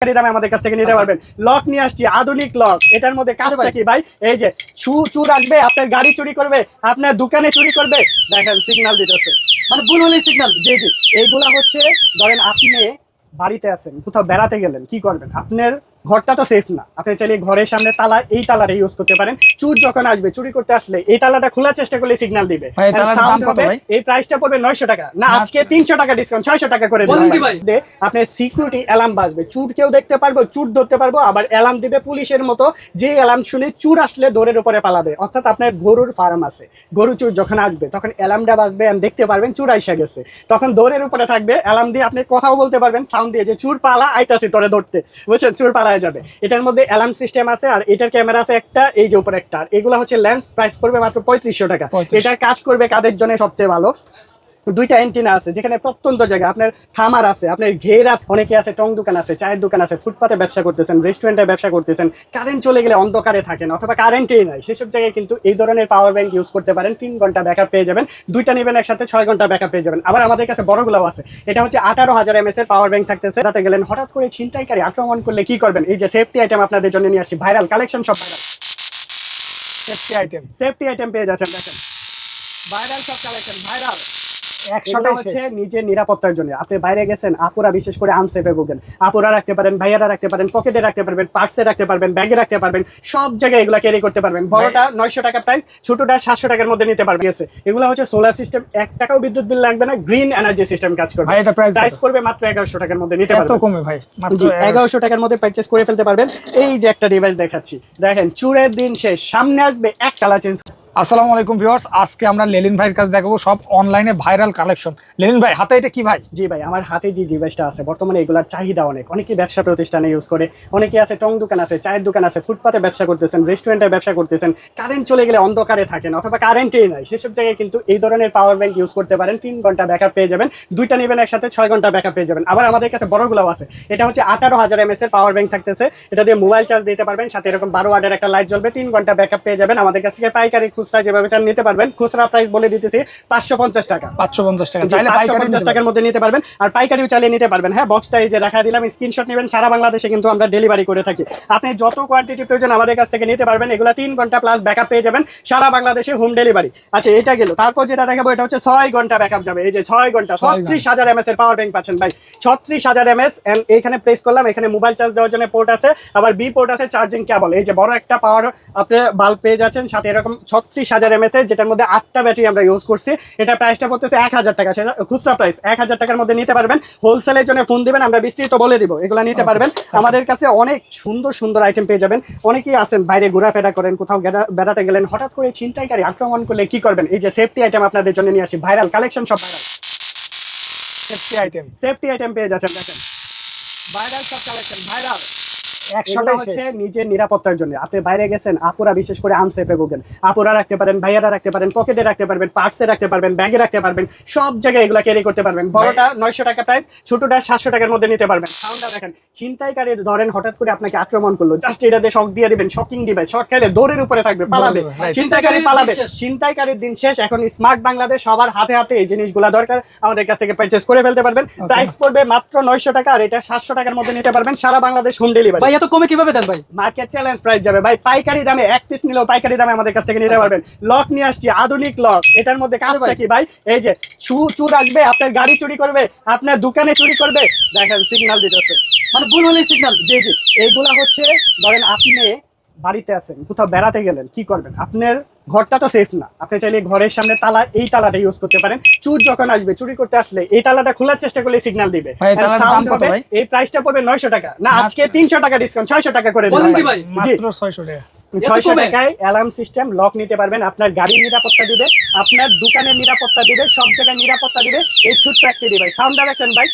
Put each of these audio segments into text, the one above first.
সরকারি দামে আমাদের কাছ থেকে নিতে পারবেন। লক নিয়ে আসছি আধুনিক লক। এটার মধ্যে কাজটা কি ভাই? এই যে সু চুর আসবে আপনার গাড়ি চুরি করবে আপনার দোকানে চুরি করবে। দেখেন দিতেছে। মানে ভুল হলেই সিগন্যাল জি জি। এইগুলা হচ্ছে ধরেন আপনি বাড়িতে আছেন কোথাও বেড়াতে গেলেন কি করবেন? আপনার ঘরটা তো সেফ না। আপনি চাইলে ঘরের সামনে তালা এই তালাটা ইউজ করতে পারেন। চুর যখন আসবে চুরি করতে আসলে এই তালাটা খোলার চেষ্টা করলে সিগন্যাল দিবে। এই প্রাইসটা পড়বে নয়শো টাকা। না আজকে তিনশো টাকা ডিসকাউন্ট ছয়শো টাকা করে বলেন কি দিলাম ভাই? দে আপনার সিকিউরিটি অ্যালার্ম বাজবে। চুর কেউ দেখতে পারব চুর ধরতে পারব আবার অ্যালার্ম দিবে পুলিশের মতো। যে অ্যালার্ম শুনে চুর আসলে দৌড়ের উপরে পালাবে। অর্থাৎ আপনার গরুর ফার্ম আছে। গরু চুর যখন আসবে তখন অ্যালার্মটা বাজবে and দেখতে পারবেন চুর আইসা গেছে। তখন দৌড়ের উপরে থাকবে অ্যালার্ম দিয়ে আপনি কথাও বলতে পারবেন সাউন্ড দিয়ে যে চুর পালা আইতাছি তোরে ধরতে। বুঝছেন? চুর পালায় যাবে। এটার মধ্যে অ্যালার্ম সিস্টেম আছে আর এটার ক্যামেরা আছে একটা এই যে উপর একটা। আর এগুলো হচ্ছে লেন্স প্রাইস পড়বে মাত্র পঁয়ত্রিশশো টাকা। 3500 এটা কাজ করবে কাদের জন্য সবচেয়ে ভালো? দুইটা অ্যান্টিনা আছে যেখানে প্রত্যন্ত জায়গা আপনার খামার আছে আপনার ঘের আছে অনেকে আছে টং দোকান আছে চায়ের দোকান আছে ফুটপাতে ব্যবসা করতেছেন রেস্টুরেন্টে ব্যবসা করতেছেন কারেন্ট চলে গেলে অন্ধকারে থাকেন অথবা কারেন্টেই নাই সেসব জায়গায় কিন্তু এই ধরনের পাওয়ার ব্যাংক ইউজ করতে পারেন তিন ঘণ্টা ব্যাকআপ পেয়ে যাবেন দুইটা নেবেন একসাথে ছয় ঘণ্টা ব্যাকআপ পেয়ে যাবেন। আবার আমাদের কাছে বড়গুলোও আছে এটা হচ্ছে আঠারো হাজার এমএস এর পাওয়ার ব্যাংক থাকতেছে তাতে গেলেন হঠাৎ করে ছিনতাইকারী আক্রমণ করলে কি করবেন? এই যে সেফটি আইটেম আপনাদের জন্য নিয়ে আসছি ভাইরাল কালেকশন সব viral safety item safety item পেয়ে যাচ্ছেন দেখেন। ভাইরাল সব কালেকশন ভাইরাল একশোটা হচ্ছে নিজের নিরাপত্তার জন্য। আপনি বাইরে গেছেন আপুরা বিশেষ করে আনসেফে ভোগেন। আপুরা রাখতে পারেন ভাইয়ারা রাখতে পারেন পকেটে রাখতে পারবেন পার্সে রাখতে পারবেন ব্যাগে রাখতে পারবেন সব জায়গায় এগুলো ক্যারি করতে পারবেন। বড়টা নয়শো টাকা প্রাইস ছোটটা সাতশো টাকার মধ্যে নিতে পারবে এগুলো হচ্ছে সোলার সিস্টেম এক টাকাও বিদ্যুৎ বিল লাগবে না গ্রিন এনার্জি সিস্টেম কাজ করবে। ভাই, এটা প্রাইস? পড়বে মাত্র এগারোশো টাকার মধ্যে নিতে এত পারবেন। কমে ভাই মাত্র জি 1100 এগারোশো টাকার মধ্যে পারচেস করে ফেলতে পারবেন। এই যে একটা ডিভাইস দেখাচ্ছি। দেখেন চুরের দিন শেষ সামনে আসবে এক কালা চেঞ্জ আসসালামু আলাইকুম ভিউয়ার্স, আজকে আমরা লেলিন ভাইয়ের কাছে দেখাবো সব অনলাইনে ভাইরাল কালেকশন লেলিন ভাই, হাতে এটা কি ভাই? জি ভাই, আমার হাতে যে ডিভাইসটা আছে, বর্তমানে এগুলার চাহিদা অনেক। অনেকে ব্যবসা প্রতিষ্ঠানে ইউজ করে, অনেকে আছে টং দোকান আছে, চায়ের দোকান আছে, ফুটপাতে ব্যবসা করতেছেন রেস্টুরেন্টে ব্যবসা করতেছেন কারেন্ট চলে গেলে অন্ধকারে থাকেন, অথবা কারেন্টেই নাই। সেসব জায়গায় কিন্তু এই ধরনের পাওয়ার ব্যাংক ইউজ করতে পারেন, তিন ঘণ্টা ব্যাকআপ পেয়ে যাবেন, দুইটা নেবেন একসাথে, ছয় ঘণ্টা ব্যাকআপ পেয়ে যাবেন। আবার আমাদের কাছে বড়গুলোও আছে, এটা হচ্ছে আঠারো হাজার এমএস এর পাওয়ার ব্যাংক থাকতেছে, এটা দিয়ে মোবাইল চার্জ দিতে পারবেন, সাথে এরকম বারো ওয়াটের একটা লাইট জ্বলবে, তিন ঘণ্টা ব্যাকআপ পেয়ে যাবেন। আমাদের কাছ থেকে পাইকারি খুচরা যেভাবে চান নিতে পারবেন খুচরা প্রাইস বলে দিতেছি পাঁচশো পঞ্চাশ টাকা। পাঁচশো পঞ্চাশ টাকা। জি, চাইলে 550 পাইকারি নিতে টাকার মধ্যে নিতে পারবেন আর পাইকারিও চালিয়ে নিতে পারবেন। হ্যাঁ বক্সটা এই যে দেখা দিলাম স্ক্রিনশট নেবেন সারা বাংলাদেশে কিন্তু আমরা ডেলিভারি করে থাকি। আপনি যত কোয়ান্টিটি প্রয়োজন আমাদের কাছ থেকে নিতে পারবেন এগুলো তিন ঘণ্টা প্লাস ব্যাকআপ পেয়ে যাবেন সারা বাংলাদেশে হোম ডেলিভারি আচ্ছা এটা গেল। তারপর যেটা দেখাবো এটা হচ্ছে ছয় ঘণ্টা ব্যাকআপ যাবে। এই যে ছয় ঘণ্টা ছত্রিশ হাজার এমএস এর পাওয়ার ব্যাংক পাচ্ছেন ভাই। ছত্রিশ হাজার এমএস এখানে প্রেস করলাম এখানে মোবাইল চার্জ দেওয়ার জন্য পোর্ট আছে। আবার বি পোর্ট আছে চার্জিং কেবল এই যে বড় একটা পাওয়ার আপনি বাল্ব পেয়ে যাচ্ছেন সাথে এরকম ছত্রিশ হাজার এমএস এর যেটার মধ্যে আটটা ব্যাটারি আমরা ইউজ করছি। এটা প্রাইসটা পড়তেছে এক হাজার টাকা। সেটা খুচরা প্রাইস এক হাজার টাকার মধ্যে নিতে পারবেন। হোলসেলের জন্য ফোন দিবেন আমরা বিস্তৃত বলে দিব। এগুলো নিতে পারবেন। আমাদের কাছে অনেক সুন্দর সুন্দর আইটেম পেয়ে যাবেন। অনেকেই আছেন বাইরে ঘোরাফেরা করেন কোথাও বেড়াতে গেলেন। হঠাৎ করে ছিনতাইকারী আক্রমণ করলে কি করবেন? এই যে সেফটি আইটেম আপনাদের জন্য নিয়ে আসি। ভাইরাল কালেকশন সব viral safety item safety item পেয়ে যাচ্ছেন দেখেন। ভাইরাল একশোটা হচ্ছে নিজের নিরাপত্তার জন্য। আপনি বাইরে গেছেন আপুরা বিশেষ করে আনসেফে ভোগেন। আপুরা রাখতে পারেন ভাইয়ারা রাখতে পারেন পকেটে রাখতে পারবেন পার্সে রাখতে পারবেন ব্যাগে রাখতে পারবেন সব জায়গায় এগুলো ক্যারি করতে পারবেন। বড়টা নয়শো টাকা প্রাইস ছোটটা সাতশো টাকার মধ্যে নিতে পারবেন। সাউন্ডটা ছিনতাইকারী ধরেন হঠাৎ করে আপনাকে আক্রমণ করল জাস্ট এটা দিয়ে শক দিয়ে দিবেন শকিং ডিভাইস শর্ট খেলে দৌড়ের উপরে থাকবে পালাবে. ছিনতাইকারী পালাবে। ছিনতাইকারীর দিন শেষ এখন স্মার্ট বাংলাদেশ সবার হাতে হাতে এই জিনিসগুলো দরকার। আমাদের কাছ থেকে পারচেস করে ফেলতে পারবেন। প্রাইস পড়বে মাত্র নয়শো টাকা আর এটা সাতশো টাকার মধ্যে নিতে পারবেন সারা বাংলাদেশ হোম ডেলিভারি এত কমে কীভাবে দেন ভাই? মার্কেট চ্যালেঞ্জ প্রাইস যাবে। ভাই পাইকারি দামে এক পিস নিলেও পাইকারি দামে আমাদের কাছ থেকে নিতে পারবেন। লক নিয়ে আসছি আধুনিক লক। এটার মধ্যে কাজটা কি ভাই? এই যে চু চুর আসবে আপনার গাড়ি চুরি করবে আপনার দোকানে চুরি করবে। দেখেন সিগন্যাল দিতেছে। মানে ভুল হলেই সিগন্যাল জি জি। এইগুলা হচ্ছে ধরেন আপনি বাড়িতে আছেন কোথাও বেড়াতে গেলেন কি করবেন? আপনার ঘরটা তো সেফ না। আপনি চাইলে ঘরের সামনে তালা এই তালাটা ইউজ করতে পারেন। চুর যখন আসবে চুরি করতে আসলে এই তালাটা খোলার চেষ্টা করলে সিগন্যাল দিবে। এই প্রাইসটা পড়বে নয়শো টাকা। না আজকে তিনশো টাকা ডিসকাউন্ট ছয়শো টাকা করে ভাই? জি। ছয়শো টাকা। ছয়শো টাকায় অ্যালার্ম সিস্টেম লক নিতে পারবেন। আপনার গাড়ির নিরাপত্তা দিবে আপনার দোকানের নিরাপত্তা দিবে সব জায়গায় নিরাপত্তা দিবে। এই ছোট্ট একটি ডিভাইস সাউন্ড দেখেন ভাই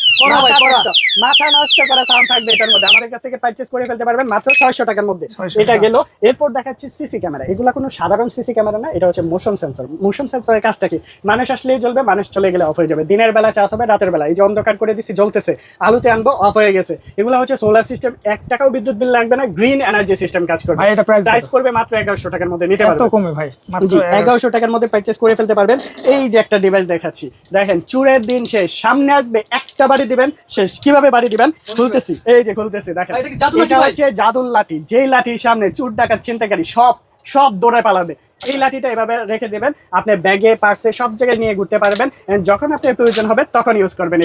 মাথা নষ্ট। করা সাউন্ড থাকবে এটার মধ্যে। আমাদের কাছ থেকে পারচেস করে ফেলতে পারবেন মাত্র ছয়শো টাকার মধ্যে। এটা গেল। এরপর দেখাচ্ছি সিসি ক্যামেরা এগুলো কোনো সাধারণ সিসি ক্যামেরা না এটা হচ্ছে মোশন সেন্সর মোশন সেন্সরের কাজটা কি? মানুষ আসলেই জ্বলবে মানুষ চলে গেলে অফ হয়ে যাবে। দিনের বেলা চাষ হবে রাতের বেলা। এই যে অন্ধকার করে দিচ্ছি জ্বলতেছে। আলুতে আনব অফ হয়ে গেছে। এগুলো হচ্ছে সোলার সিস্টেম এক টাকাও বিদ্যুৎ বিল লাগবে না গ্রিন এনার্জি সিস্টেম কাজ করবে। ভাই, এটা প্রাইস প্রাইস পড়বে মাত্র এগারোশো টাকার মধ্যে নিতে এত কমে ভাই মাত্র জি 1100 এগারোশো টাকার মধ্যে পারচেজ করে ফেলতে পারবেন। এই যে একটা ডিভাইস দেখাচ্ছি দেখেন চুরের দিন শেষ সামনে আসবে একটা বাড়ি দিবেন শেষ। কীভাবে বাড়ি দিবেন? খুলতেছি এই যে খুলতেছি দেখেন। এটা? হচ্ছে জাদুর লাঠি যেই লাঠি সামনে চুর ডাকাত চিন্তাকারী সব সব দৌড়ে পালাবে। এই লাঠিটা এভাবে রেখে দেবেন। আপনি ব্যাগে পার্সে সব জায়গায় নিয়ে ঘুরতে পারবেন। যখন আপনার প্রয়োজন হবে তখন ইউজ করবেন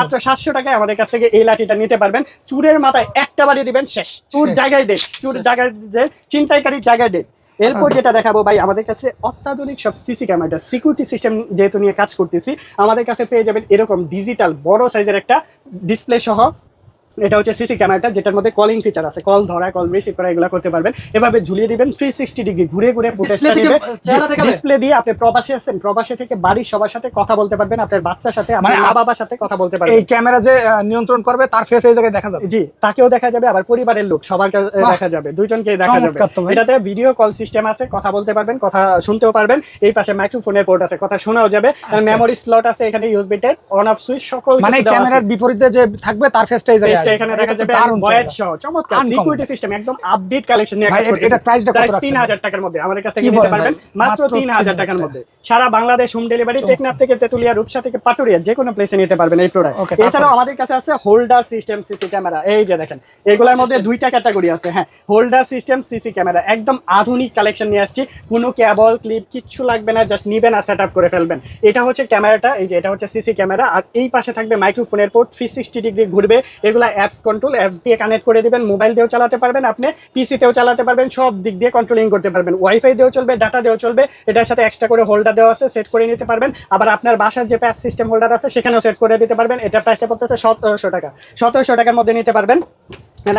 মাত্র সাতশো টাকায়। আমাদের কাছ থেকে এই লাঠিটা নিতে পারবেন। চুরের মাথায় একটা বাড়ি দিবেন শেষ। চুর জায়গায় দে চুর জায়গায় যে ছিনতাইকারী জায়গায় দে এরপর যেটা দেখাবো ভাই আমাদের কাছে অত্যাধুনিক সব সিসি ক্যামেরা সিকিউরিটি সিস্টেম যেহেতু নিয়ে কাজ করতেছি আমাদের কাছে পেয়ে যাবেন এরকম ডিজিটাল বড় সাইজের একটা ডিসপ্লে সহ এটা হচ্ছে সিসি ক্যামেরাটা যেটার মধ্যে কলিং ফিচার আছে। কল ধরা কল রিসিভ করা এগুলো করতে পারবেন। এভাবে ঝুলিয়ে দিবেন থ্রি সিক্সটি ডিগ্রি ঘুরে ঘুরে ফুটেজটা দিবে? ডিসপ্লে দিয়ে আপনি প্রবাসী আছেন প্রবাসী থেকে বাড়ির সবার সাথে কথা বলতে পারবেন আপনার বাচ্চার সাথে আপনার মানে মা বাবার সাথে কথা বলতে পারবেন। এই ক্যামেরা যে নিয়ন্ত্রণ করবে তার ফেস এই জায়গায় দেখা যাবে? জি তাকেও দেখা যাবে আবার পরিবারের লোক সবার দেখা যাবে দুইজনকে দেখা যাবে। এটাতে ভিডিও কল সিস্টেম আছে কথা বলতে পারবেন কথা শুনতেও পারবেন। এই পাশে মাইক্রোফোনের পোর্ট আছে কথা শোনাও যাবে। আর মেমোরি স্লট আছে এখানে USB type on off switch সকল মানে। ক্যামেরার বিপরীতে যে থাকবে তার ফেসটা এই জায়গায় এখানে দেখা যাবে ক্যামেরা। সহ চমৎকার। সিকিউরিটি সিস্টেম একদম আপডেট কালেকশন নিয়ে কাজ এটা- করতেছে এটার price টা কত প্রাইস রাখছেন? 3000 টাকার মধ্যে। আমাদের কাছ থেকে নিতে পারবেন? মাত্র মাত্র 3000 টাকার মধ্যে। সারা বাংলাদেশ হোম ডেলিভারি টেকনাফ থেকে তেতুলিয়া রূপসা থেকে পাটুরিয়া যে কোনো প্লেসে নিতে পারবেন এই প্রোডাক্ট এছাড়াও আমাদের কাছে আছে হোল্ডার সিস্টেম সিসি ক্যামেরা এই যে দেখেন এগুলোর মধ্যে দুইটা ক্যাটাগরি আছে। হ্যাঁ হোল্ডার সিস্টেম সিসি ক্যামেরা একদম আধুনিক কালেকশন নিয়ে আসছি। কোনো কেবল ক্লিপ কিচ্ছু লাগবে না জাস্ট নিবেন আর সেট করে ফেলবেন। এটা হচ্ছে ক্যামেরাটা এই যে এটা হচ্ছে সিসি ক্যামেরা আর এই পাশে থাকবে মাইক্রোফোনের পোর্ট থ্রি সিক্সটি ডিগ্রি ঘুরবে। এগুলা অ্যাপস কন্ট্রোল অ্যাপস দিয়ে কানেক্ট করে দেবেন মোবাইল দিয়েও চালাতে পারবেন আপনি পিসিতেও চালাতে পারবেন, সব দিক দিয়ে কন্ট্রোলিং করতে পারবেন। ওয়াইফাই দিয়েও চলবে ডাটা দিয়েও চলবে, এটার সাথে এক্সট্রা করে হোল্ডার দেওয়া আছে সেট করে নিতে পারবেন। আবার আপনার বাসার যে প্যাস সিস্টেম হোল্ডার আছে, সেখানেও সেট করে দিতে পারবেন, এটা প্রাইসটা পড়তেছে সতেরোশো টাকা। সতেরোশো টাকার মধ্যে নিতে পারবেন।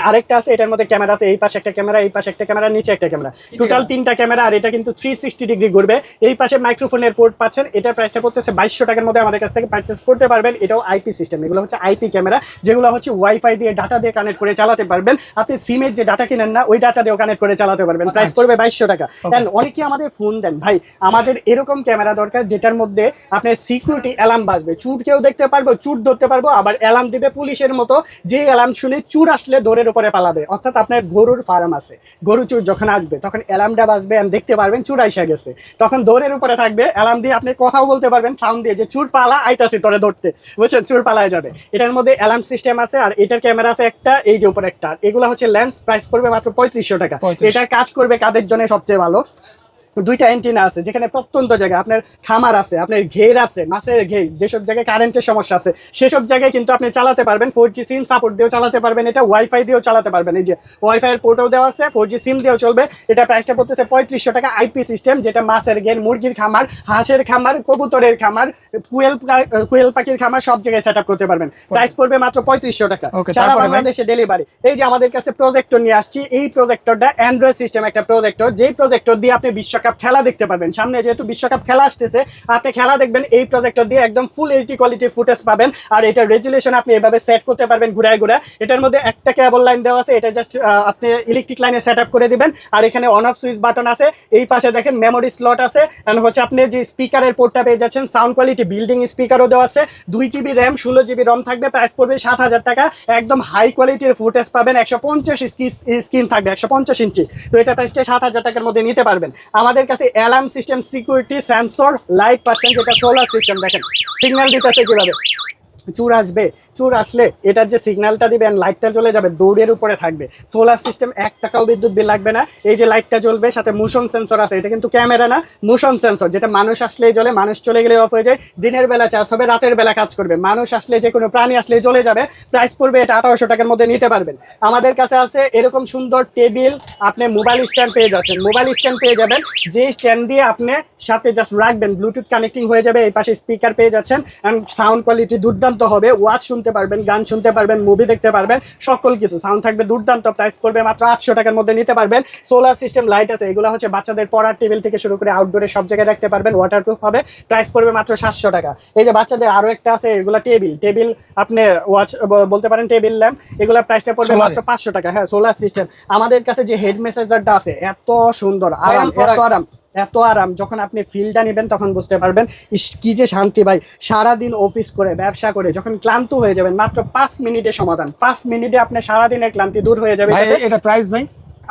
আরেকটা আছে এটার মধ্যে ক্যামেরা আছে এই পাশে একটা ক্যামেরা এই পাশে একটা ক্যামেরা নিচে একটা ক্যামেরা। টোটাল তিনটা ক্যামেরা আর এটা কিন্তু থ্রি সিক্সটি ডিগ্রি ঘুরবে। এই পাশে মাইক্রোফোনের পোর্ট পাচ্ছেন এটার প্রাইসটা পড়তেছে বাইশশো টাকার মধ্যে আমাদের কাছ থেকে পারচেস করতে পারবেন। এটাও আইপি সিস্টেম এগুলো হচ্ছে আইপি ক্যামেরা যেগুলো হচ্ছে ওয়াইফাই দিয়ে ডাটা দিয়ে কানেক্ট করে চালাতে পারবেন। আপনি সিমের যে ডাটা কিনেন না ওই ডাটা দিয়েও কানেক্ট করে চালাতে পারবেন। প্রাইস পড়বে বাইশশো টাকা। And অনেকে আমাদের ফোন দেন ভাই আমাদের এরকম ক্যামেরা দরকার যেটার মধ্যে আপনার সিকিউরিটি অ্যালার্ম বাজবে। চুর কেউ দেখতে পারব চুর ধরতে পারব আবার অ্যালার্ম দিবে পুলিশের মতো। যে অ্যালার্ম শুনে চুর আসলে দৌড়ের উপরে পালাবে। অর্থাৎ আপনার গরুর ফার্ম আছে। গরু চুর যখন আসবে তখন অ্যালার্মটা বাজবে আমি দেখতে পারবেন চুর আইসা গেছে। তখন দৌড়ের উপরে থাকবে অ্যালার্ম দিয়ে আপনি কথাও বলতে পারবেন সাউন্ড দিয়ে যে চুর পালা আইতাছি তোরে ধরতে। বুঝছেন? চুর পালায় যাবে। এটার মধ্যে অ্যালার্ম সিস্টেম আছে আর এটার ক্যামেরা আছে একটা এই যে উপরে একটা। এগুলো হচ্ছে লেন্স প্রাইস পড়বে মাত্র পঁয়ত্রিশশো টাকা। এটা কাজ করবে কাদের জন্য সবচেয়ে ভালো? দুইটা অ্যান্টিনা আছে যেখানে প্রত্যন্ত জায়গায় আপনার খামার আছে আপনার ঘের আছে মাছের ঘের যেসব জায়গায় কারেন্টের সমস্যা আছে সেসব জায়গায় কিন্তু আপনি চালাতে পারবেন ফোর জি সিম সাপোর্ট দিয়েও চালাতে পারবেন এটা ওয়াইফাই দিয়েও চালাতে পারবেন এই যে ওয়াইফাই এর পোর্টও দেওয়া আছে ফোর জি সিম দিয়েও চলবে এটা প্রাইসটা পড়তেছে পঁয়ত্রিশশো টাকা আইপি সিস্টেম যেটা মাছের ঘের মুরগির খামার হাঁসের খামার কবুতরের খামার কুয়েল কুয়েল পাখির খামার সব জায়গায় সেট করতে পারবেন প্রাইস পড়বে মাত্র পঁয়ত্রিশশো টাকা। সারা বাংলাদেশে ডেলিভারি এই যে আমাদের কাছে প্রজেক্টর নিয়ে আসছি এই প্রজেক্টরটা অ্যান্ড্রয়েড সিস্টেম একটা প্রজেক্টর যেই প্রজেক্টর দিয়ে আপনি বিশ্বকাপ খেলা দেখতে পারবেন। সামনে যেহেতু বিশ্বকাপ খেলা আসতেছে, আপনি খেলা দেখবেন, এই প্রজেক্টর দিয়ে একদম ফুল এইচডি কোয়ালিটির ফুটেজ পাবেন। আর এটা রেজুলেশন আপনি এভাবে সেট করতে পারবেন ঘুরায় ঘুরে এটার মধ্যে একটা কেবল লাইন দেওয়া আছে, এটা জাস্ট আপনি ইলেকট্রিক লাইনে সেট করে দিবেন। আর এখানে অন অফ সুইচ বাটন আছে, এই পাশে দেখেন মেমোরি স্লট আছে। And হচ্ছে আপনি যে স্পিকারের পোর্টটা পেয়ে যাচ্ছেন সাউন্ড কোয়ালিটি বিল্ডিং স্পিকারও দেওয়া আছে। দুই জিবি র্যাম ষোলো জিবি রম থাকবে প্রাইস পড়বে সাত হাজার টাকা। একদম হাই কোয়ালিটির ফুটেজ পাবেন, একশো পঞ্চাশ স্ক্রিন থাকবে, একশো পঞ্চাশ ইঞ্চি। তো এটা প্রাইসটা সাত হাজার টাকার মধ্যে নিতে পারবেন। আমাদের কাছে alarm system security sensor light পাচ্ছেন যেটা সোলার সিস্টেম দেখেন। সিগন্যাল দিতেছে কীভাবে? চুর আসবে, চুর আসলে এটার যে সিগন্যালটা দিবেন লাইটটা জ্বলে যাবে, দৌড়ের উপরে থাকবে। সোলার সিস্টেম এক টাকাও বিদ্যুৎ বিল লাগবে না, এই যে লাইটটা জ্বলবে, সাথে মোশন সেন্সর আছে, এটা কিন্তু ক্যামেরা না মোশন সেন্সর যেটা মানুষ আসলেই জ্বলে, মানুষ চলে গেলে অফ হয়ে যায়, দিনের বেলা চার্জ হবে, রাতের বেলা কাজ করবে। মানুষ আসলে যে কোনো প্রাণী আসলে জ্বলে যাবে প্রাইস পড়বে এটা আঠারোশো টাকার মধ্যে নিতে পারবেন। আমাদের কাছে আছে এরকম সুন্দর টেবিল আপনি মোবাইল স্ট্যান্ড পেয়ে যাচ্ছেন। মোবাইল স্ট্যান্ড পেয়ে যাবেন যে স্ট্যান্ড দিয়ে আপনি সাথে জাস্ট রাখবেন ব্লুটুথ কানেক্টিং হয়ে যাবে, এই পাশে স্পিকার পেয়ে যাচ্ছেন অ্যান্ড সাউন্ড কোয়ালিটি দুর্দান্ত হবে। ওয়াচ শুনতে পারবেন গান শুনতে পারবেন মুভি দেখতে পারবেন সকল কিছু। সাউন্ড থাকবে দুর্দান্ত প্রাইস পড়বে মাত্র আটশো টাকার মধ্যে নিতে পারবেন। সোলার সিস্টেম লাইট আছে এগুলো হচ্ছে বাচ্চাদের পড়ার টেবিল থেকে শুরু করে আউটডোরে সব জায়গায় রাখতে পারবেন। ওয়াটারপ্রুফ হবে প্রাইস পড়বে মাত্র সাতশো টাকা। এই যে বাচ্চাদের আরও একটা আছে এগুলো টেবিল টেবিল আপনি ওয়াচ বলতে পারেন টেবিল ল্যাম্প এগুলো প্রাইসটা পড়বে মাত্র পাঁচশো টাকা। হ্যাঁ সোলার সিস্টেম আমাদের কাছে যে হেড মেসেজারটা আছে এত সুন্দর আরাম এত আরাম। এত আরাম যখন আপনি ফিলটা নেবেন তখন বুঝতে পারবেন কী যে শান্তি ভাই সারাদিন অফিস করে ব্যবসা করে যখন ক্লান্ত হয়ে যাবেন মাত্র পাঁচ মিনিটে সমাধান পাঁচ মিনিটে আপনার সারাদিনের ক্লান্তি দূর হয়ে যাবে এটা প্রাইস ভাই।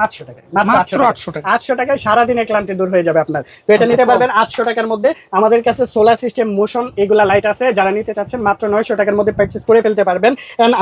আটশো টাকা মাত্র মাত্র আটশো টাকা আটশো টাকায়। সারাদিনে ক্লান্তি দূর হয়ে যাবে আপনার। তো এটা নিতে পারবেন আটশো টাকার মধ্যে। আমাদের কাছে সোলার সিস্টেম মোশন এগুলা লাইট আছে। যারা নিতে চাচ্ছেন মাত্র নয়শো টাকার মধ্যে পারচেস করে ফেলতে পারবেন।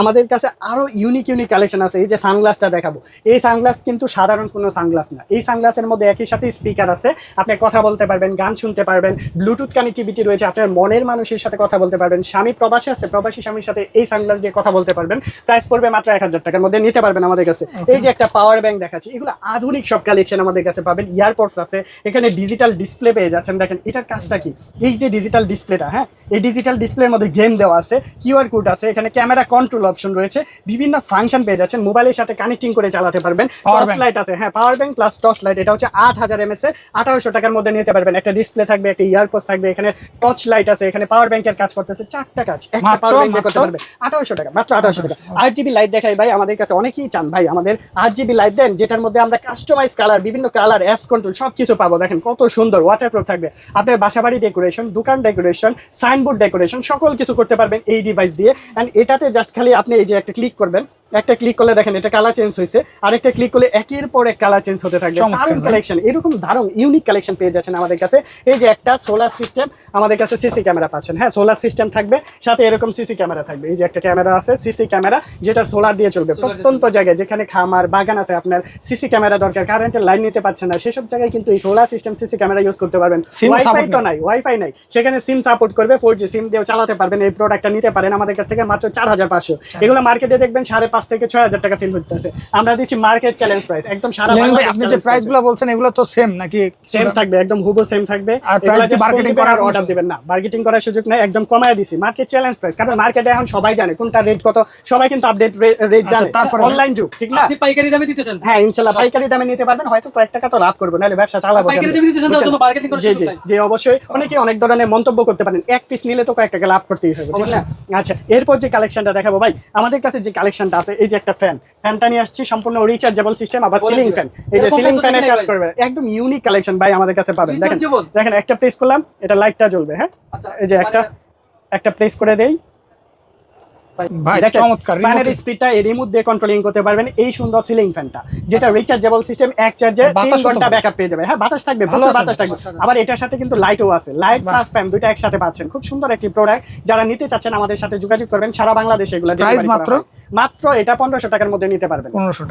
আমাদের কাছে আরও ইউনিক ইউনিক কালেকশন আছে। এই যে সানগ্লাসটা দেখাবো। এই সানগ্লাস কিন্তু সাধারণ কোনো সানগ্লাস না। এই সানগ্লাসের মধ্যে একই সাথে স্পিকার আছে। আপনি কথা বলতে পারবেন গান শুনতে পারবেন ব্লুটুথ কানেক্টিভিটি রয়েছে। আপনার মনের মানুষের সাথে কথা বলতে পারবেন। স্বামী প্রবাসী আছে প্রবাসী স্বামীর সাথে এই সানগ্লাস দিয়ে কথা বলতে পারবেন। প্রাইস পড়বে মাত্র এক হাজার টাকার মধ্যে। নিতে পারবেন আমাদের কাছে। এই যে একটা পাওয়ার ব্যাংক দেখাচ্ছি। এগুলো আধুনিক সব কালেকশন আমাদের কাছে পাবেন। ইয়ারপডস আছে এখানে ডিজিটাল ডিসপ্লে পেয়ে যাচ্ছেন। দেখেন এটার কাজটা কি? এই যে ডিজিটাল ডিসপ্লেটা হ্যাঁ? এই ডিজিটাল ডিসপ্লের মধ্যে গেম দেওয়া আছে কিউআর কোড আছে এখানে ক্যামেরা কন্ট্রোল অপশন রয়েছে। বিভিন্ন ফাংশন পেয়ে যাচ্ছেন মোবাইলের সাথে কানেক্টিং করে চালাতে পারবেন। টর্চ লাইট আছে হ্যাঁ power bank plus torch light এটা হচ্ছে আট হাজার এমএস এর আঠারোশো টাকার মধ্যে নিতে পারবেন। একটা ডিসপ্লে থাকবে একটা ইয়ারপোস থাকবে এখানে টর্চ লাইট আছে এখানে পাওয়ার ব্যাংকের কাজ করতেছে চারটা কাজ। একটা পাওয়ার ব্যাংক করতে পারবে। আঠারোশো টাকা মাত্র আঠারোশো টাকা। আট জিবি লাইট দেখাই ভাই আমাদের কাছে অনেকেই চান ভাই আমাদের আট জিবি লাইট দেন যেটার মধ্যে আমরা কাস্টমাইজ কালার বিভিন্ন কালার অ্যাপস কন্ট্রোল সব কিছু পাবো। দেখেন কত সুন্দর ওয়াটারপ্রুফ থাকবে। আপনার বাসাবাড়ি ডেকোরেশন দোকান ডেকোরেশন সাইনবোর্ড ডেকোরেশন সকল কিছু করতে পারবেন এই ডিভাইস দিয়ে। অ্যান্ড এটাতে জাস্ট খালি আপনি এই যে একটা ক্লিক করবেন। একটা ক্লিক করলে দেখেন এটা কালার চেঞ্জ হয়েছে আর একটা ক্লিক করলে একের পর এক কালার চেঞ্জ হতে থাকবে। দারুণ কালেকশন এরকম দারুণ ইউনিক কালেকশন পেয়ে যাচ্ছেন আমাদের কাছে। এই যে একটা সোলার সিস্টেম আমাদের কাছে সিসি ক্যামেরা পাচ্ছেন। হ্যাঁ সোলার সিস্টেম থাকবে। সাথে এরকম সিসি ক্যামেরা থাকবে। এই যে একটা ক্যামেরা আছে সিসি ক্যামেরা যেটা সোলার দিয়ে চলবে। প্রত্যন্ত জায়গায় যেখানে খামার বাগান আছে আপনার সিসি ক্যামেরা দরকার কারেন্টের লাইন নিতে পারছেন না। সেসব জায়গায় কিন্তু এই solar system CC camera use করতে পারবেন। ওয়াইফাই তো নাই। ওয়াইফাই নাই। সেখানে সিম সাপোর্ট করবে ফোর জি সিম দিয়েও চালাতে পারবেন এই প্রোডাক্টটা নিতে পারেন। আমাদের কাছ থেকে মাত্র চার হাজার পাঁচশো। এগুলো মার্কেটে দেখবেন সাড়ে পাঁচ থেকে ছয় হাজার টাকা সেল হচ্ছে আমরা দিচ্ছি মার্কেট চ্যালেঞ্জ প্রাইস একদম সারা আপনি যে challenge প্রাইসগুলো বলছেন এগুলো তো সেম নাকি? সেম থাকবে একদম হুবু সেম থাকবে। আর করার অর্ডার? দিবেন না। মার্কেটিং করার সুযোগ নাই একদম কমায় দিছি। মার্কেট চ্যালেঞ্জ প্রাইস কারণ মার্কেটে এখন সবাই জানে কোনটা রেট কত সবাই কিন্তু আপডেট রেট আচ্ছা, জানে। তারপরে? অনলাইন যুগ ঠিক না? আপনি পাইকারি দামে দিতেছেন। হ্যাঁ ইনশাল্লাহ পাইকারি দামে নিতে পারবেন হয়তো কয়েক টাকা তো লাভ করব নাহলে ব্যবসা চালাবো জি জি জি অবশ্যই। অনেকে অনেক ধরনের মন্তব্য করতে পারেন। এক পিস নিলে তো কয়েক টাকা লাভ করতেই হবে ঠিক না? আচ্ছা এরপর যে কালেকশনটা দেখাবো ভাই আমাদের কাছে যে কালেকশনটা আছে এই যে একটা ফ্যান ফ্যানটা নিয়ে আসছি সম্পূর্ণ রিচার্জেবল সিস্টেম আবার সিলিং ফ্যান এই যে সিলিং ফ্যানের কাজ করবে। একদম ইউনিক কালেকশন ভাই আমাদের কাছে পাবেন। দেখেন দেখেন একটা প্রেস করলাম এটা লাইটটা জ্বলবে হ্যাঁ? আচ্ছা, এই যে একটা মানে- একটা প্রেস করে দেই। চমৎকার ফ্যানের remote- স্পিডটা এই রিমোট দিয়ে কন্ট্রোলিং করতে পারবেন এই সুন্দর সিলিং ফ্যানটা যেটা রিচার্জেবল সিস্টেম এক চার্জে তিন ঘণ্টা ব্যাকআপ পেয়ে যাবে হ্যাঁ বাতাস থাকবে ভালো বাতাস থাকবে। আবার এটার সাথে কিন্তু লাইটও আছে। লাইট প্লাস ফ্যান দুইটা একসাথে পাচ্ছেন। খুব সুন্দর একটি প্রোডাক্ট যারা নিতে চাচ্ছেন আমাদের সাথে যোগাযোগ করবেন সারা বাংলাদেশে এগুলো মাত্র? মাত্র এটা পনেরোশো টাকার মধ্যে নিতে পারবেন।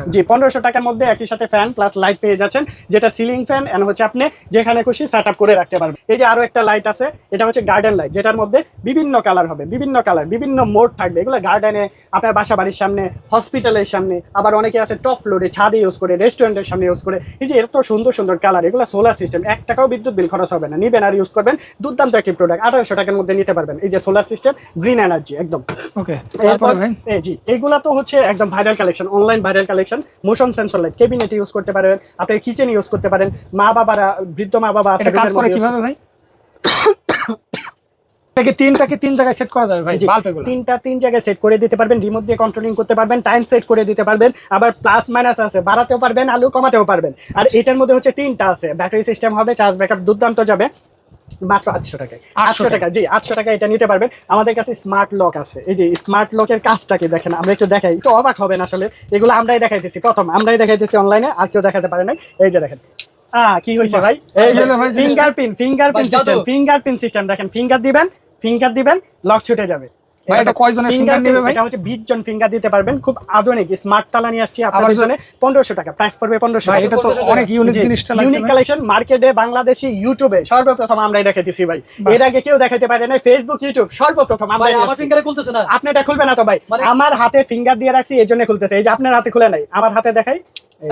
জি পনেরোশো টাকার মধ্যে একই সাথে ফ্যান প্লাস লাইট পেয়ে যাচ্ছেন যেটা সিলিং ফ্যান এন্ড হচ্ছে আপনি যেখানে খুশি সেট আপ করে রাখতে পারবেন। এই যে আরও একটা লাইট আছে এটা হচ্ছে গার্ডেন লাইট যেটার মধ্যে বিভিন্ন কালার হবে বিভিন্ন কালার বিভিন্ন মোড থাকবে। এগুলো গার্ডেনে আপনার বাসা বাড়ির সামনে হসপিটালের সামনে আবার অনেকে আছে টপ ফ্লোরে ছাদে ইউজ করে রেস্টুরেন্টের সামনে ইউজ করে। এই যে এত সুন্দর সুন্দর কালার এগুলো সোলার সিস্টেম এক টাকাও বিদ্যুৎ বিল খরচ হবে না। নিবেন আর ইউজ করবেন দুর্দান্ত একটি প্রোডাক্ট আঠারোশো টাকার মধ্যে নিতে পারবেন। এই যে সোলার সিস্টেম গ্রিন এনার্জি একদম। ওকে এরপর জি এইগুলা তো হচ্ছে একদম viral collection online viral collection motion sensor light cabinet use করতে পারেন আপনি কিচেন ইউজ করতে পারেন মা বাবারা বৃদ্ধ মা বাবা আছে এটা কাজ এদের করে মধ্যে use কীভাবে ভাই থেকে তিনটাকে তিন জায়গায় সেট করা যাবে ভাই জি, তিনটা তিন জায়গায় সেট করে দিতে পারবেন রিমোট দিয়ে কন্ট্রোলিং করতে পারবেন টাইম সেট করে দিতে পারবেন আবার প্লাস মাইনাস আছে বাড়াতেও পারবেন আলু কমাতেও পারবেন। আর এটার মধ্যে হচ্ছে তিনটা আছে ব্যাটারি সিস্টেম হবে চার্জ ব্যাকআপ দুর্দান্ত যাবে। মাত্র আটশো টাকায়। আটশো টাকা জি আটশো টাকা এটা নিতে পারবেন। আমাদের কাছে স্মার্ট লক আছে। এই যে স্মার্ট লকের কাজটাকে দেখেন? আমরা একটু দেখাই। একটু অবাক হবেন আসলে। এগুলো আমরাই দেখাইতেছি প্রথম আমরাই দেখাইতেছি অনলাইনে আর কেউ দেখাতে পারে নাই। এই যে দেখেন। আহ কি হয়েছে ভাই? কি? ফিঙ্গারপ্রিন্ট ফিঙ্গারপ্রিন্ট ভাই, জাদু। সিস্টেম ফিঙ্গারপ্রিন্ট সিস্টেম দেখেন ফিঙ্গার দিবেন ফিঙ্গার দিবেন লক ছুটে যাবে। ভাই, এটা কয়জনের finger নেবে ভাই? এটা হচ্ছে 20 জন ফিঙ্গার দিতে পারবেন খুব আধুনিক স্মার্ট তালা নিয়ে আসছি আপনাদের জন্য 1500 টাকা প্রাইস পড়বে 1500 টাকা। এটা তো অনেক ইউনিক জিনিসটা লাগছে ইউনিক কালেকশন মার্কেটে বাংলাদেশি ইউটিউবে সর্বপ্রথম আমরাই দেখাইতেছি ভাই। এর আগে কেউ দেখাইতে পারে না ফেসবুক ইউটিউব সর্বপ্রথম ভাই আমার ফিঙ্গারে খুলতেছে না। আপনি এটা খুলবে না তো ভাই। মানে- আমার হাতে ফিঙ্গার দিয়ে রাখছি এই জন্য খুলতেছে। এই যে আপনার হাতে খুলে নাই আমার হাতে দেখাই।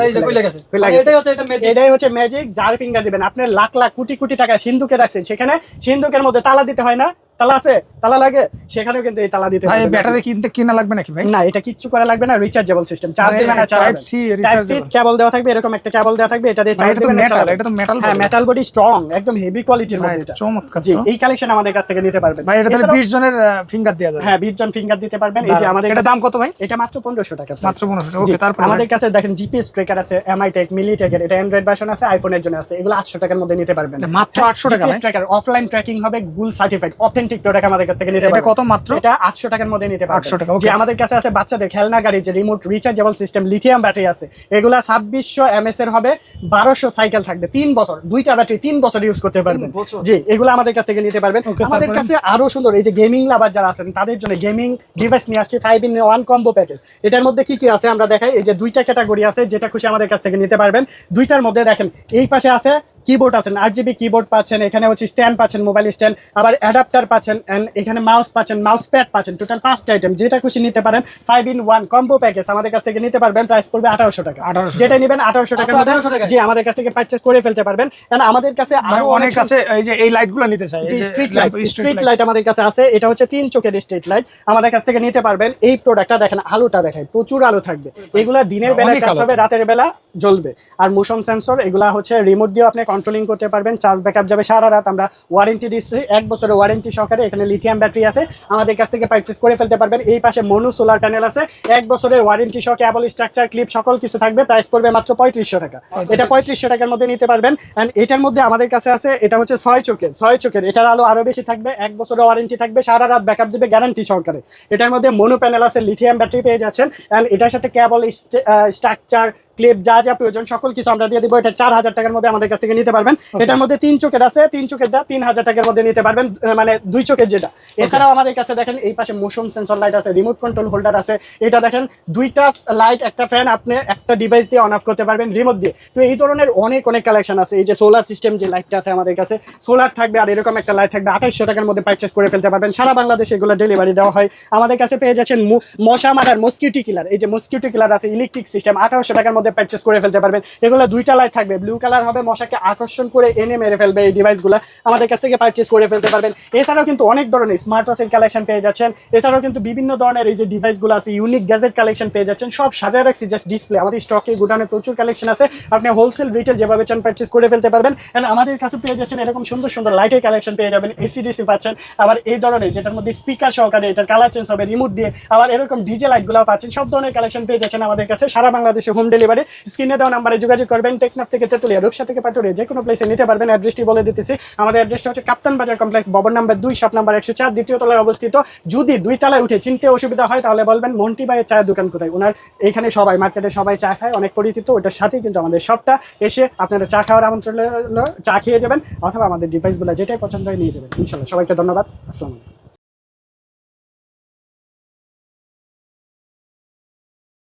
এই যে খুলে গেছে খুলে মানে। এটাই হচ্ছে ম্যাজিক এটাই হচ্ছে ম্যাজিক যার ফিঙ্গার দিবেন। আপনি লাখ লাখ কোটি কোটি টাকা সিন্ধুকে রাখছেন সেখানে সিন্ধুকের মধ্যে তালা দিতে হয় না তালা আছে তালা লাগে সেখানেও কিন্তু এই তালা দিতে পারবেন ব্যাটারি কিনতে কিনা লাগবে নাকি ভাই? না এটা কিচ্ছু করা লাগবে না রিচার্জেবল সিস্টেম চার্জ দিবেন আর Type চালাবেন কেবল দেওয়া থাকবে এরকম একটা কেবল দেওয়া থাকবে এটা দিয়ে চার্জ এটা তো দিবেন আর এটা তো metal হ্যাঁ মেটাল বডি স্ট্রং একদম হেভি কোয়ালিটির মধ্যে এটা চমৎকার জি এই কালেকশন আমাদের কাছ থেকে নিতে পারবেন। ভাই এটা তাহলে এছাড়াও- বিশ জনের ফিঙ্গার দেওয়া যাবে। হ্যাঁ 20 জন ফিঙ্গার দিতে পারবেন। এই যে আমাদের এটা দাম কত ভাই? এটা মাত্র 1500 টাকা মাত্র পনেরোশো জি, ওকে তারপর আমাদের কাছে দেখেন জিপিএস ট্রেকার আছে এমআই টেক মিলি টেকের এটা অ্যান্ড্রয়েড ভার্সন আছে আইফোনের জন্য আছে। এগুলো 800 টাকার মধ্যে নিতে পারবেন। মাত্র 800 টাকা ভাই? ট্রেকার অফলাইন ট্র্যাকিং হবে Google certified authentic authentic product আমাদের কাছ থেকে নিতে এটা পারবেন কত মাত্র? এটা আটশো টাকার মধ্যে নিতে পারবেন 800 টাকা. যে আমাদের কাছে আছে বাচ্চাদের খেলনা গাড়ি যে remote rechargeable system lithium battery আছে। এগুলা ছাব্বিশশো এমএস এর হবে বারোশো সাইকেল থাকবে। তিন বছর দুইটা ব্যাটারি তিন বছর ইউজ করতে পারবেন। জি এগুলো আমাদের কাছ থেকে নিতে পারবেন। আমাদের কাছে আরও সুন্দর এই যে গেমিং লাভার যারা আছেন তাদের জন্য গেমিং ডিভাইস নিয়ে আসছে five in one combo package এটার মধ্যে কি কি আছে আমরা দেখাই? এই যে দুইটা ক্যাটাগরি আছে যেটা খুশি আমাদের কাছ থেকে নিতে পারবেন। দুইটার মধ্যে দেখেন এই পাশে আছে কিবোর্ড আছেন আট জিবি কিবোর্ড পাচ্ছেন এখানে হচ্ছে স্ট্যান্ড পাচ্ছেন মোবাইল স্ট্যান্ড আবার অ্যাডাপ্টার পাচ্ছেন অ্যান্ড এখানে মাউস পাচ্ছেন মাউস প্যাড পাচ্ছেন টোটাল পাঁচটা আইটেম যেটা খুশি নিতে পারেন five in one combo package আমাদের কাছ থেকে নিতে পারবেন প্রাইস পড়বে আঠারোশো টাকা। 1800 যেটা নেবেন আঠারোশো 1800 টাকায়? আমাদের কাছ থেকে পারচেস করে ফেলতে পারবেন। কারণ আমাদের কাছে মানে আরও অনেক আছে এই যে এই লাইটগুলো নিতে চাই স্ট্রিট লাইট স্ট্রিট লাইট আমাদের কাছে আছে। এটা হচ্ছে তিন চোখের স্ট্রিট লাইট আমাদের কাছ থেকে নিতে পারবেন। এই প্রোডাক্টটা দেখেন আলোটা দেখেন প্রচুর আলো থাকবে। এগুলা দিনের বেলা আলো হবে রাতের বেলা জ্বলবে। আর মোশন সেন্সর এগুলা হচ্ছে রিমোট দিয়ে আপনি কন্ট্রোলিং করতে পারবেন চার্জ ব্যাকআপ যাবে সারা রাত। আমরা ওয়ারেন্টি দিচ্ছি এক বছরের ওয়ারেন্টি সহকারে এখানে লিথিয়াম ব্যাটারি আছে। আমাদের কাছ থেকে পারচেস করে ফেলতে পারবেন। এই পাশে মনু সোলার প্যানেল আছে। এক বছরের ওয়ারেন্টি সহ কেবল স্ট্রাকচার ক্লিপ সকল কিছু থাকবে। প্রাইস পড়বে মাত্র পঁয়ত্রিশশো টাকা। এটা পঁয়ত্রিশশো টাকার মধ্যে নিতে পারবেন। অ্যান্ড এটার মধ্যে আমাদের কাছে আছে এটা হচ্ছে ছয় চোখের ছয় চোখের। এটার আলো আরও বেশি থাকবে এক বছরের ওয়ারেন্টি থাকবে সারা রাত ব্যাকআপ দিবে গ্যারান্টি সহকারে। এটার মধ্যে মনো প্যানেল আছে লিথিয়াম ব্যাটারি পেয়ে যাচ্ছেন। অ্যান্ড এটার সাথে কেবল স্ট্রাকচার ক্লিপ যা যা প্রয়োজন সকল কিছু আমরা দিয়ে দিব। এটা চার হাজার টাকার মধ্যে আমাদের কাছ থেকে নিতে পারবেন। এটার মধ্যে তিন চোখের আছে তিন চোখের দা তিন হাজার টাকার মধ্যে নিতে পারবেন মানে দুই চোখের যেটা। এছাড়াও আমাদের কাছে দেখেন এই পাশে মোশন সেন্সর লাইট আছে রিমোট কন্ট্রোল হোল্ডার আছে। এটা দেখেন দুইটা লাইট একটা ফ্যান আপনি একটা ডিভাইস দিয়ে অন অফ করতে পারবেন রিমোট দিয়ে। তো এই ধরনের অনেক অনেক কালেকশন আছে। এই যে সোলার সিস্টেম যে লাইটটা আছে আমাদের কাছে সোলার থাকবে আর এরকম একটা লাইট থাকবে আঠাইশশো টাকার মধ্যে পারচেস করে ফেলতে পারবেন। সারা বাংলাদেশে এগুলো ডেলিভারি দেওয়া হয়। আমাদের কাছে পেয়ে যাচ্ছেন মশা মারার মস্কিউটি কিলার এই যে মস্কিউটি কিলার আছে ইলেকট্রিক সিস্টেম আঠারোশো টাকার মধ্যে পারচেস করে ফেলতে পারবেন। এগুলো দুইটা লাইট থাকবে। ব্লু কালার হবে, মশাকে আকর্ষণ করে এনে মেরে ফেলবে এই ডিভাইসগুলো আমাদের কাছ থেকে পারচেস করে ফেলতে পারবেন। এছাড়াও কিন্তু অনেক ধরনের স্মার্ট ওয়াচের কালেকশন পেয়ে যাচ্ছেন। এছাড়াও কিন্তু বিভিন্ন ধরনের এই যে ডিভাইসগুলো আছে ইউনিক গ্যাজেট কালেকশন পেয়ে যাচ্ছেন। সব সাজায় রাখছি জাস্ট ডিসপ্লে আমাদের স্টকে গুডাউনে প্রচুর কালেকশন আছে। আপনি হোলসেল রিটেল যেভাবে চান পারচেস করে ফেলতে পারবেন। এন্ড আমাদের কাছে পেয়ে যাচ্ছেন এরকম সুন্দর সুন্দর লাইটের কালেকশন পেয়ে যাবেন। এসিডিসি পাচ্ছেন। আবার এই ধরনের যেটার মধ্যে স্পিকার সহকারে এটার কালার চেঞ্জ হবে রিমোট দিয়ে। আবার এরকম ডিজে লাইটগুলো পাচ্ছেন। সব ধরনের কালেকশন পেয়ে যাচ্ছেন আমাদের কাছে। সারা বাংলাদেশে হোম ডেলিভারি স্ক্রিনে দেওয়া নাম্বারে যোগাযোগ করবেন। টেকনাফ থেকে তেতুলিয়া, রূপসা থেকে পাটুরিয়া যে কোনো প্লেসে নিতে পারবেন। অ্যাড্রেসটি বলে দিতেছি। আমাদের অ্যাড্রেসটা হচ্ছে কাপ্তান বাজার কমপ্লেক্স ভবন নাম্বার দুই শপ নাম্বার একশো চার, দ্বিতীয় তলায় অবস্থিত। যদি দুই তলায় উঠে চিনতে অসুবিধা হয়, তাহলে বলবেন মন্টি ভাইয়ের চায়ের দোকান কোথায়? ওনার এখানে সবাই মার্কেটে সবাই চা খায়, অনেক পরিচিত, ওটার সাথেই কিন্তু আমাদের সবটা এসে আপনারা চা খাওয়ার আমন্ত্রণ চা খেয়ে যাবেন, অথবা আমাদের ডিভাইসগুলো যেটাই পছন্দ হয় নিয়ে যাবেন। ইনশাল্লাহ সবাইকে ধন্যবাদ। আসসালামু আলাইকুম।